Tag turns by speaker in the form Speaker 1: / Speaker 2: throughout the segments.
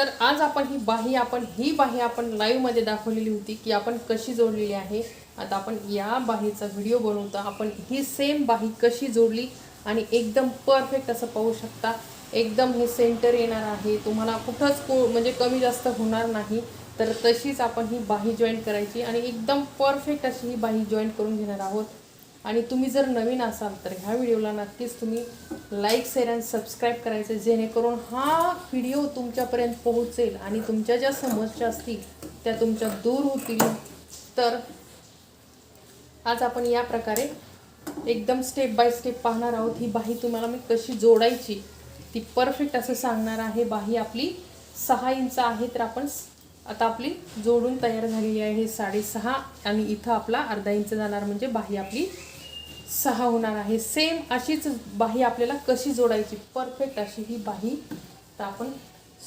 Speaker 1: तर आज आपण ही बाही आपण ही बाही आपण लाईव्हमध्ये दाखवलेली होती की आपण कशी जोडलेली आहे. आता आपण या बाहीचा व्हिडिओ बनवतो आपण ही सेम बाही कशी जोडली आणि एकदम परफेक्ट असं पाहू शकता. एकदम हे सेंटर येणार आहे. तुम्हाला कुठंच को म्हणजे कमी जास्त होणार नाही. तर तशीच आपण ही बाही जॉईन करायची आणि एकदम परफेक्ट अशी ही बाही जॉईन करून घेणार आहोत. आणि तुम्ही जर नवीन असाल तर ह्या व्हिडिओला नक्कीच तुम्ही लाईक शेअर आणि सबस्क्राईब करायचं जेणेकरून हा व्हिडिओ तुमच्यापर्यंत पोहोचेल आणि तुमच्या ज्या समस्या असतील त्या तुमच्या दूर होतील. तर आज आपण या प्रकारे एकदम स्टेप बाय स्टेप पाहणार आहोत. ही बाही तुम्हाला मी कशी जोडायची ती परफेक्ट असं सांगणार आहे. बाही आपली सहा इंच आहे तर आपण आता आपली जोडून तयार झालेली आहे साडेसहा आणि इथं आपला अर्धा इंच जाणार. म्हणजे बाही आपली सहा होणार आहे. सेम अशीच बाही आपल्याला कशी जोडायची? परफेक्ट अशी ही बाही तर आपण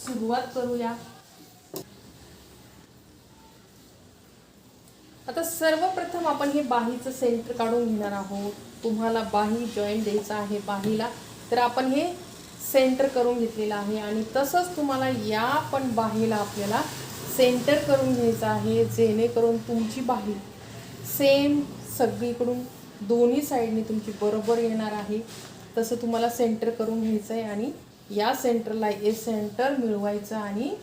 Speaker 1: सुरुवात करूया. आता सर्वप्रथम आपण हे बाहीचं सेंटर काढून घेणार आहोत. तुम्हाला बाही जॉईंट द्यायचं आहे बाहीला. तर आपण हे सेंटर करून घेतलेलं आहे आणि तसंच तुम्हाला या पण बाहीला आपल्याला सेंटर करून घ्यायचं आहे जेणेकरून तुमची बाही सेम सगळीकडून दोन्ही साईडने तुमची बरोबर येणार आहे. तसं तुम्हाला सेंटर करून घ्यायचं आहे आणि या सेंटरला ए सेंटर मिळवायचं आणि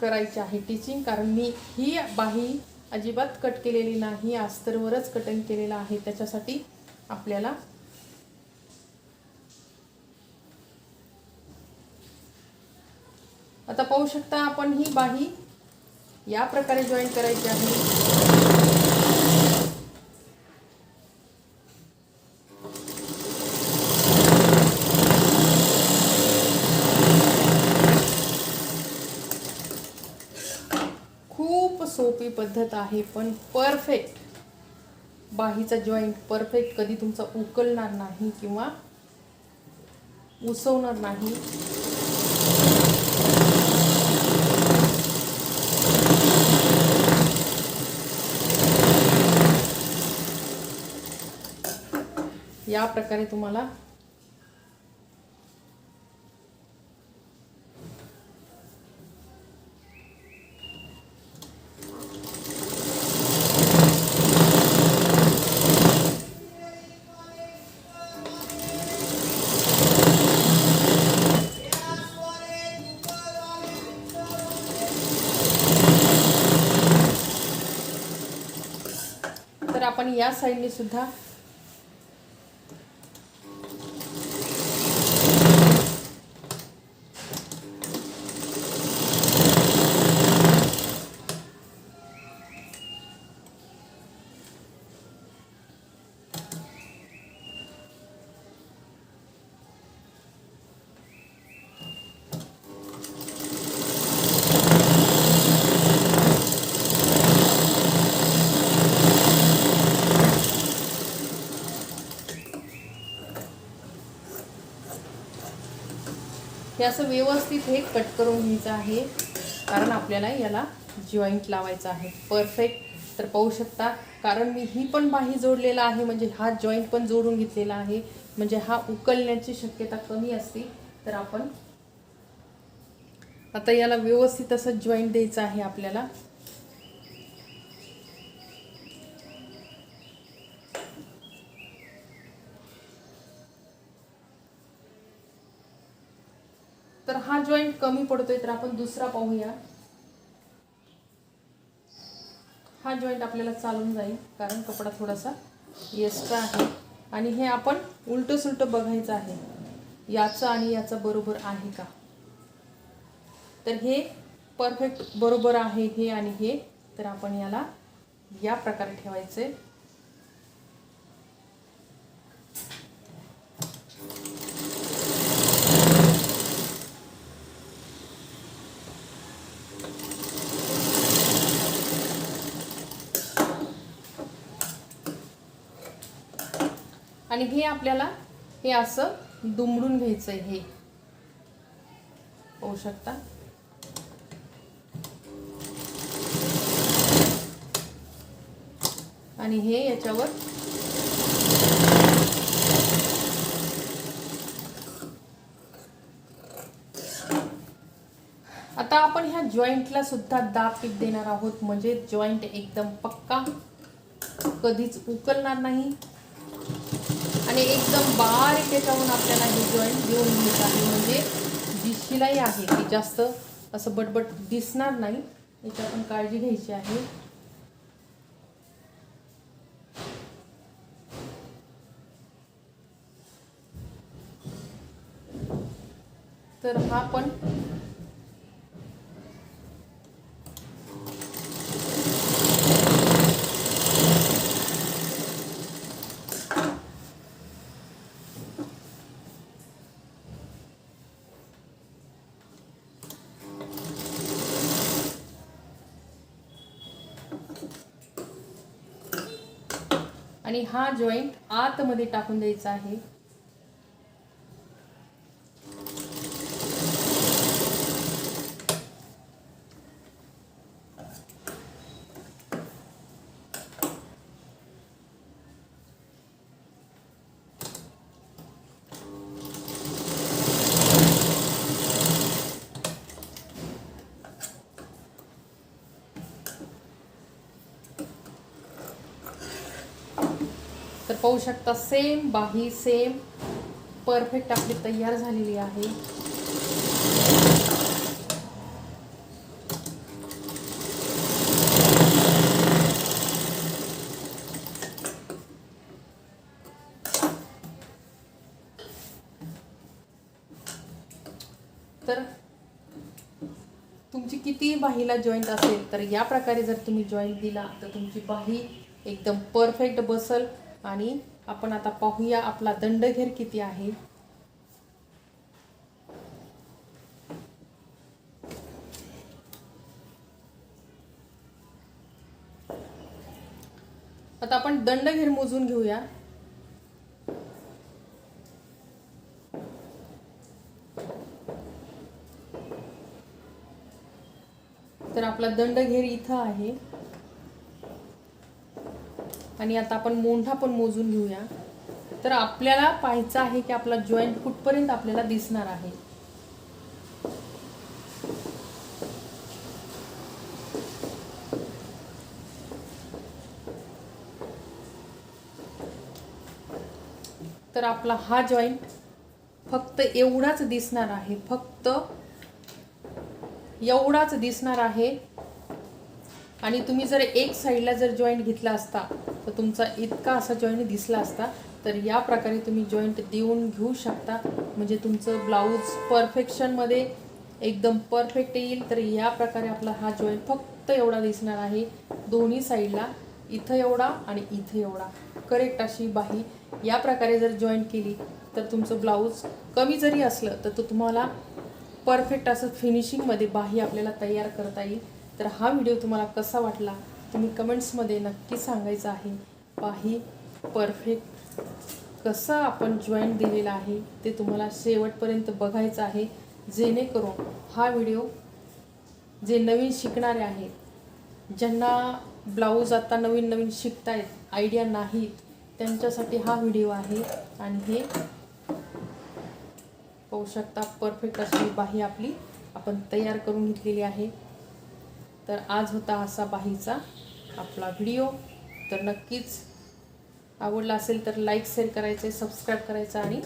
Speaker 1: करायची आहे टीचिंग कारण मी ही बाही अजिबात कट केलेली नाही अस्तरवरच कटिंग केलेलं आहे. त्याच्यासाठी आपल्याला आता पाहू शकता आपण ही बाही या प्रकारे जॉईन करायची आहे. पद्धत आहे पण परफेक्ट बाहीचा जॉईंट परफेक्ट कधी तुमचा उकलणार नाही किंवा उसवणार नाही. या प्रकारे तुम्हाला आपण या साईडने सुद्धा हे असं व्यवस्थित हे कट करून घ्यायचं आहे. कारण आपल्याला याला जॉईंट लावायचा आहे. परफेक्ट तर पाहू शकता. कारण मी ही पण बाही जोडलेला आहे. म्हणजे हा जॉईंट पण जोडून घेतलेला आहे. म्हणजे हा उकलण्याची शक्यता कमी असते. तर आपण आता याला व्यवस्थित असं जॉईंट द्यायचं आहे आपल्याला. तर हा जॉईंट कमी पडतोय तर आपण दुसरा पाहूया. हा जॉईंट आपल्याला चालून जाईल कारण कपडा थोडासा एक्स्ट्रा आहे. आणि हे आपण उलटं सुलटं बघायचं आहे. याचं आणि याचं बरोबर आहे का? तर हे परफेक्ट बरोबर आहे हे आणि हे. तर आपण याला या प्रकारे ठेवायचे. आणि हे आपल्याला हे असं दुमडून घ्यायचं आहे हे. पाहू शकता? आणि हे याच्यावर आता आपण ह्या जॉईंटला सुद्धा दाब पीठ देणार आहोत. म्हणजे जॉईंट एकदम पक्का. कधीच उकलणार नाही. आणि एकदम बारीक त्याच्याहून आपल्याला हे जॉईंट देऊन घ्यायचं आहे. म्हणजे जी शिलाई आहे ती जास्त असं बटबट दिसणार नाही. याची आपण काळजी घ्यायची आहे. तर हा पण आणि हा जॉईंट आतमध्ये टाकून द्यायचा आहे. तर पाहू शकता सेम बाही सेम परफेक्ट आपली तयार झालेली आहे. तर तुमची किती बाहीला जॉईंट असेल तर या प्रकारे जर तुम्ही जॉईंट दिला तर तुमची बाही एकदम परफेक्ट बसल. आणि आपण आता पाहूया आपला दंडघेर किती आहे. आता आपण दंडघेर मोजून घेऊया. तर आपला दंडघेर इथं आहे. आणि आता आपण मोंढा पण मोजून घेऊया. तर आपल्याला पाहायचं आहे की आपला जॉईंट कुठपर्यंत आपल्याला दिसणार आहे. तर आपला हा जॉईंट फक्त एवढाच दिसणार आहे. फक्त एवढाच दिसणार आहे आणि तुम्ही जर एक साईडला जर जॉईंट घेतला असता तर तुमचा इतका असा जॉईंट दिसला असता तर या प्रकारे तुम्ही जॉईंट देऊन घेऊ शकता. म्हणजे तुमचं ब्लाऊज परफेक्शनमध्ये एकदम परफेक्ट येईल. तर या प्रकारे आपला हा जॉईंट फक्त एवढा दिसणार आहे. दोन्ही साईडला इथं एवढा आणि इथं एवढा. करेक्ट अशी बाही. या प्रकारे जर जॉईंट केली तर तुमचं ब्लाऊज कमी जरी असलं तर तो तुम्हाला परफेक्ट असं फिनिशिंगमध्ये बाही आपल्याला तयार करता येईल. तर हा व्हिडिओ तुम्हाला कसा वाटला तुम्ही कमेंट्समध्ये नक्की सांगायचं आहे. बाही परफेक्ट कसं आपण जॉईंट दिलेला आहे ते तुम्हाला शेवटपर्यंत बघायचं आहे. जेणेकरून हा व्हिडिओ जे नवीन शिकणारे आहेत ज्यांना ब्लाऊज आता नवीन नवीन शिकतायत आयडिया नाहीत त्यांच्यासाठी हा व्हिडिओ आहे. आणि हे पाहू शकता परफेक्ट अशी बाही आपली आपण तयार करून घेतलेली आहे. तर आज होता असा बाहीचा आपला व्हिडिओ तर नक्कीच आवडला असेल तर लाईक शेअर करायचे सबस्क्राईब करायचं आणि